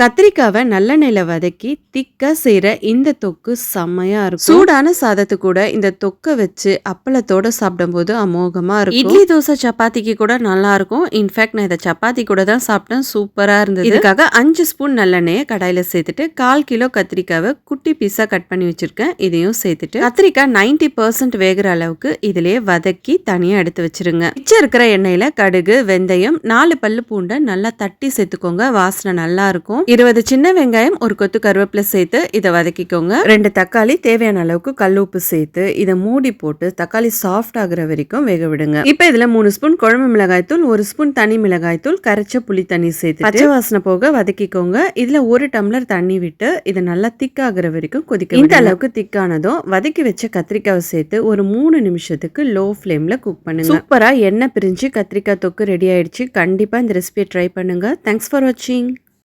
கத்திரிக்காவை நல்லெண்ணெயில வதக்கி திக்கா செய்யற இந்த தொக்கு செம்மையா இருக்கும். சூடான சாதத்து கூட இந்த தொக்கை வச்சு அப்பளத்தோட சாப்பிடும்போது அமோகமா இருக்கும். இட்லி தோசை சப்பாத்திக்கு கூட நல்லா இருக்கும். இன்ஃபேக்ட் நான் இதை சப்பாத்தி கூட தான் சாப்பிட்டேன். சூப்பரா இருந்தது. இதுக்காக அஞ்சு ஸ்பூன் நல்லெண்ணெயை கடாயில சேர்த்துட்டு கால் கிலோ கத்திரிக்காவை குட்டி பீஸா கட் பண்ணி வச்சிருக்கேன். இதையும் சேர்த்துட்டு கத்திரிக்காய் 90% பர்சன்ட் வேகிற அளவுக்கு இதிலேயே வதக்கி தனியா எடுத்து வச்சிருங்க. மிச்சம் இருக்கிற எண்ணெயில கடுகு வெந்தயம் நாலு பல்லு பூண்டை நல்லா தட்டி சேர்த்துக்கோங்க. வாசனை நல்லா இருக்கும். இருபது சின்ன வெங்காயம் ஒரு கொத்து கருவேப்பிலை சேர்த்து இதை வதக்கிக்கோங்க. ரெண்டு தக்காளி தேவையான அளவுக்கு கல் உப்பு சேர்த்து இதை மூடி போட்டு தக்காளி சாஃப்ட் ஆகுற வரைக்கும் வேக விடுங்க. இப்போ இதுல மூணு ஸ்பூன் குழம்பு மிளகாய் தூள் ஒரு ஸ்பூன் தனி மிளகாய் தூள் கரைச்ச புளி தண்ணி சேர்த்து பச்சை வாசனை போக வதக்கிக்கோங்க. இதுல ஒரு டம்ளர் தண்ணி விட்டு இதை நல்லா திக்காகிற வரைக்கும் கொதிக்க இந்த அளவுக்கு திக்கானதும் வதக்கி வச்ச கத்திரிக்காவை சேர்த்து ஒரு மூணு நிமிஷத்துக்கு லோ ஃப்ளேம்ல குக் பண்ணுங்க. சூப்பரா எண்ணெய் பிரிஞ்சு கத்திரிக்காய் தொக்கு ரெடி ஆயிடுச்சு. கண்டிப்பா இந்த ரெசிபியை ட்ரை பண்ணுங்க. தேங்க்ஸ் ஃபார் வாட்சிங்